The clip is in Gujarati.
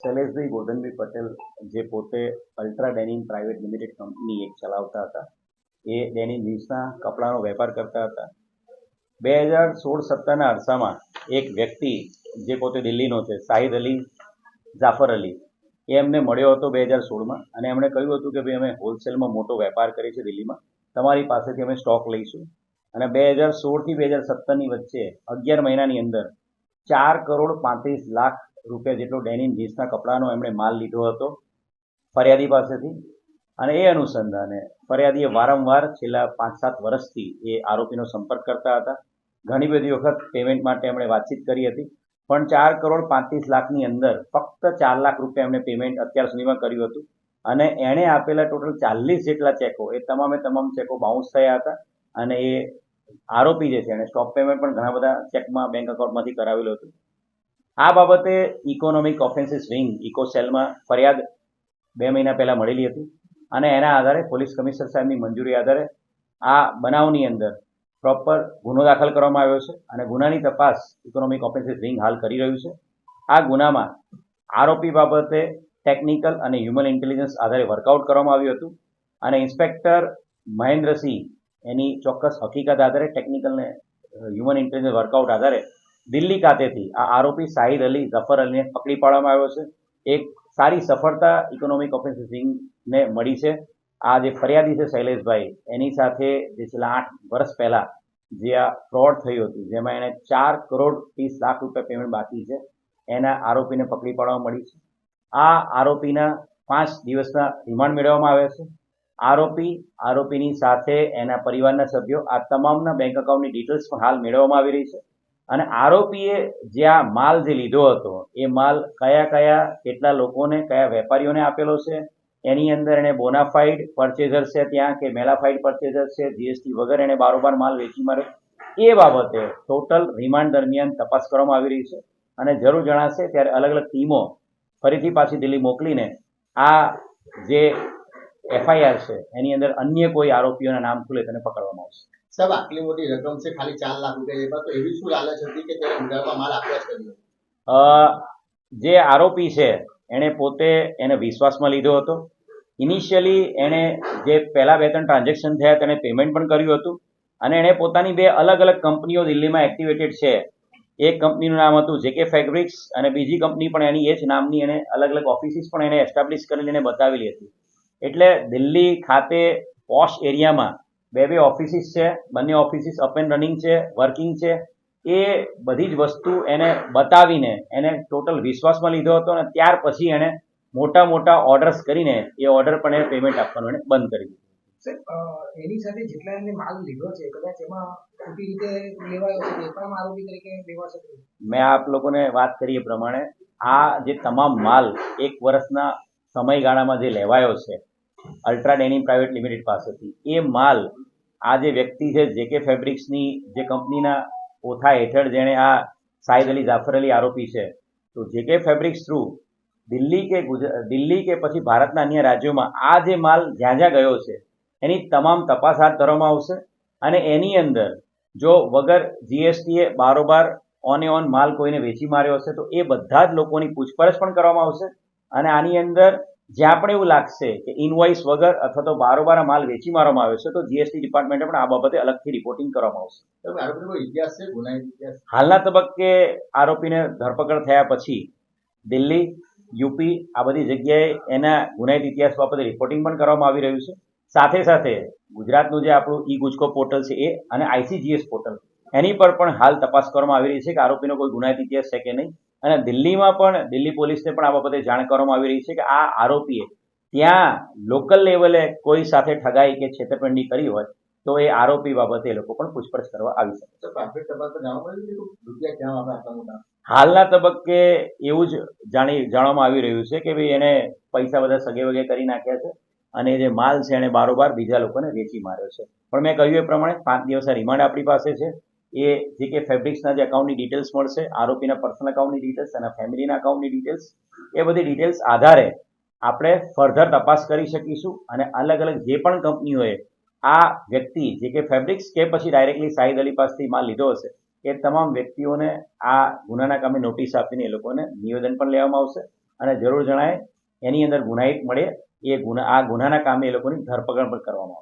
શૈલેષભાઈ ગોધનભાઈ પટેલ જે પોતે Ultra Denim private limited company એક ચલાવતા હતા. એ ડેનિમ જીન્સના કપડાનો વેપાર કરતા હતા. બે હજાર સોળ સત્તરના અરસામાં એક વ્યક્તિ જે પોતે દિલ્હીનો છે, શાહિદ અલી જાફર અલી, એ એમને મળ્યો હતો બે હજાર સોળમાં અને એમણે કહ્યું હતું કે ભાઈ, અમે હોલસેલમાં મોટો વેપાર કરીએ છીએ દિલ્હીમાં. તમારી પાસેથી અમે સ્ટોક લઈશું. અને બે હજાર સોળથી બે હજાર સત્તરની વચ્ચે અગિયાર મહિનાની અંદર ચાર કરોડ પાંત્રીસ લાખ રૂપિયા જેટલો ડેનિમ જીન્સના કપડાનો એમણે માલ લીધો હતો ફરિયાદી પાસેથી. અને એ અનુસંધાને ફરિયાદીએ વારંવાર છેલ્લા પાંચ સાત વર્ષથી એ આરોપીનો સંપર્ક કરતા હતા. ઘણી બધી વખત પેમેન્ટ માટે એમણે વાતચીત કરી હતી. પણ ચાર કરોડ પાંત્રીસ લાખની અંદર ફક્ત ચાર લાખ રૂપિયા એમણે પેમેન્ટ અત્યાર સુધીમાં કર્યું હતું. અને એણે આપેલા ટોટલ ચાલીસ જેટલા ચેકો, એ તમામે તમામ ચેકો બાઉન્સ થયા હતા. અને એ આરોપી જે છે એણે સ્ટોપ પેમેન્ટ પણ ઘણા બધા ચેકમાં બેંક એકાઉન્ટમાંથી કરાવેલું હતું. આ બાબતે ઇકોનોમિક ઓફેન્સીસ વિંગ ઇકો સેલમાં ફરિયાદ બે મહિના પહેલાં મળેલી હતી અને એના આધારે પોલીસ કમિશનર સાહેબની મંજૂરી આધારે આ બનાવની અંદર પ્રોપર ગુનો દાખલ કરવામાં આવ્યો છે અને ગુનાની તપાસ ઇકોનોમિક ઓફેન્સીસ વિંગ હાલ કરી રહ્યું છે. આ ગુનામાં આરોપી બાબતે ટેકનિકલ અને હ્યુમન ઇન્ટેલિજન્સ આધારે વર્કઆઉટ કરવામાં આવ્યું હતું અને ઇન્સ્પેક્ટર મહેન્દ્રસિંહ એની ચોક્કસ હકીકત આધારે ટેકનિકલ ને હ્યુમન ઇન્ટેલિજન્સ વર્કઆઉટ આધારે દિલ્હી ખાતેથી આ આરોપી શાહિદ અલી, ઝફર અલીને પકડી પાડવામાં આવ્યો છે. એક સારી સફળતા ઇકોનોમિક ઓફિસિંગને મળી છે. આ જે ફરિયાદી છે શૈલેષભાઈ, એની સાથે જે છેલ્લા આઠ વર્ષ પહેલાં જે આ ફ્રોડ થયું હતું, જેમાં એણે ચાર કરોડ ત્રીસ લાખ રૂપિયા પેમેન્ટ બાકી છે, એના આરોપીને પકડી પાડવા મળી છે. આ આરોપીના પાંચ દિવસના રિમાન્ડ મેળવવામાં આવ્યા છે. આરોપી, આરોપીની સાથે એના પરિવારના સભ્યો, આ તમામના બેંક એકાઉન્ટની ડિટેલ્સ પણ હાલ મેળવવામાં આવી રહી છે. અને આરોપીએ જે આ માલ જે લીધો હતો, એ માલ કયા કયા કેટલા લોકોને, કયા વેપારીઓને આપેલો છે, એની અંદર એણે બોનાફાઈડ પરચેઝર છે ત્યાં કે મેલાફાઈડ પરચેઝર છે જીએસટી વગર એણે બારોબાર માલ વેચી માર્યો એ બાબતે ટોટલ રિમાન્ડ દરમિયાન તપાસ કરવામાં આવી રહી છે. અને જરૂર જણાશે ત્યારે અલગ અલગ ટીમો ફરીથી પાછી દિલ્હી મોકલીને આ જે એફઆઈઆર છે, એની અંદર અન્ય કોઈ આરોપીઓના નામ ખુલે તેને પકડવામાં આવશે. સાહેબ આટલી મોટી રકમ છે, ખાલી ચાર લાખ રૂપિયા તો એવી શું લાલચ હતી કે તેને ઉધારમાં માલ આપ્યા છે જે આરોપી છે, એણે પોતે એને વિશ્વાસમાં લીધો હતો. ઇનિશિયલી એણે જે પહેલા બે ત્રણ ટ્રાન્ઝેક્શન થયા, તેને પેમેન્ટ પણ કર્યું હતું અને એણે પોતાની બે અલગ અલગ કંપનીઓ દિલ્હીમાં એક્ટિવેટેડ છે. એક કંપનીનું નામ હતું જેકે ફેબ્રિક્સ અને બીજી કંપની પણ એની એ જ નામની એણે અલગ અલગ ઓફિસીસ પણ એને એસ્ટાબ્લિશ કરીને એને બતાવેલી હતી. એટલે દિલ્હી ખાતે પોશ એરિયામાં બે બે ઓફિસીસ છે બંને ઓફિસીસ અપ એન્ડ રનિંગ છે વર્કિંગ છે. એ બધી જ વસ્તુ એને બતાવીને એને ટોટલ વિશ્વાસમાં લીધો હતો અને ત્યાર પછી એણે મોટા મોટા ઓર્ડર્સ કરીને એ ઓર્ડર પણ એને પેમેન્ટ આપવાનું એણે બંધ કરી દીધું. એની સાથે જેટલા એને માલ લીધો છે કદાચ એમાં ખોટી રીતે લેવાયો છે એ પણ આરોપી તરીકે લેવાશે મેં આપ લોકોને વાત કરી એ પ્રમાણે આ જે તમામ માલ એક વર્ષના સમયગાળામાં જે લેવાયો છે અલ્ટ્રા ડેનિમ પ્રાઇવેટ લિમિટેડ પાસેથી. એ માલ આ જે વ્યક્તિ છે જેકે ફેબ્રિક્સની જે કંપનીના ઓથા હેઠળ જેણે આ સાઈદ અલી, જાફર અલી આરોપી છે, તો જેકે ફેબ્રિક્સ થ્રુ દિલ્હી કે દિલ્હી કે પછી ભારતના અન્ય રાજ્યોમાં આ જે માલ જ્યાં જ્યાં ગયો છે, એની તમામ તપાસ હાથ ધરવામાં આવશે અને એની અંદર જો વગર જીએસટીએ બારોબાર ઓન એ ઓન માલ કોઈને વેચી માર્યો હશે, તો એ બધા જ લોકોની પૂછપરછ પણ કરવામાં આવશે અને આની અંદર જ્યાં આપણે એવું લાગશે કે ઇનવોઇસ વગર અથવા તો બારોબાર માલ વેચી મારવામાં આવ્યો છે તો જીએસટી ડિપાર્ટમેન્ટે પણ આ બાબતે અલગથી રિપોર્ટિંગ કરવામાં આવશે. સાહેબ ઇતિહાસ છે? હાલના તબક્કે આરોપીને ધરપકડ થયા પછી દિલ્હી યુપી આ બધી જગ્યાએ એના ગુનાહિત ઇતિહાસ બાબતે રિપોર્ટિંગ પણ કરવામાં આવી રહ્યું છે. સાથે સાથે ગુજરાતનું જે આપણું ઈ ગુજકો પોર્ટલ છે એ અને આઈસીજીએસ પોર્ટલ એની પર પણ હાલ તપાસ કરવામાં આવી રહી છે કે આરોપીનો કોઈ ગુનાહિત ઇતિહાસ છે કે નહીં. અને દિલ્હીમાં પણ દિલ્હી પોલીસને પણ આ બાબતે જાણ કરવામાં આવી રહી છે કે આ આરોપીએ ત્યાં લોકલ લેવલે કોઈ સાથે ઠગાઈ કે છેતરપિંડી કરી હોય તો એ આરોપી બાબતે એ લોકો પણ પૂછપરછ કરવા આવી શકે હાલના તબક્કે એવું જ જાણી જાણવામાં આવી રહ્યું છે કે ભાઈ એને પૈસા બધા સગે વગે કરી નાખ્યા છે અને જે માલ છે એને બારોબાર બીજા લોકોને વેચી માર્યો છે. પણ મેં કહ્યું એ પ્રમાણે પાંચ દિવસના રિમાન્ડ આપણી પાસે છે. એ જે કે ફેબ્રિક્સના જે અકાઉન્ટની ડિટેલ્સ મળશે આરોપીના પર્સનલ અકાઉન્ટની ડિટેલ્સ અને ફેમિલીના અકાઉન્ટની ડિટેલ્સ એ બધી ડિટેલ્સ આધારે આપણે ફર્ધર તપાસ કરી શકીશું અને અલગ અલગ જે પણ કંપનીઓએ આ વ્યક્તિ જે કે ફેબ્રિક્સ કે પછી ડાયરેક્ટલી સાહિદ અલી પાસેથી માલ લીધો હશે, એ તમામ વ્યક્તિઓને આ ગુનાના કામે નોટિસ આપીને એ લોકોને નિવેદન પણ લેવામાં આવશે અને જરૂર જણાય એની અંદર ગુનાહિત મળે એ ગુના, આ ગુનાના કામે એ લોકોની ધરપકડ પણ કરવામાં આવશે.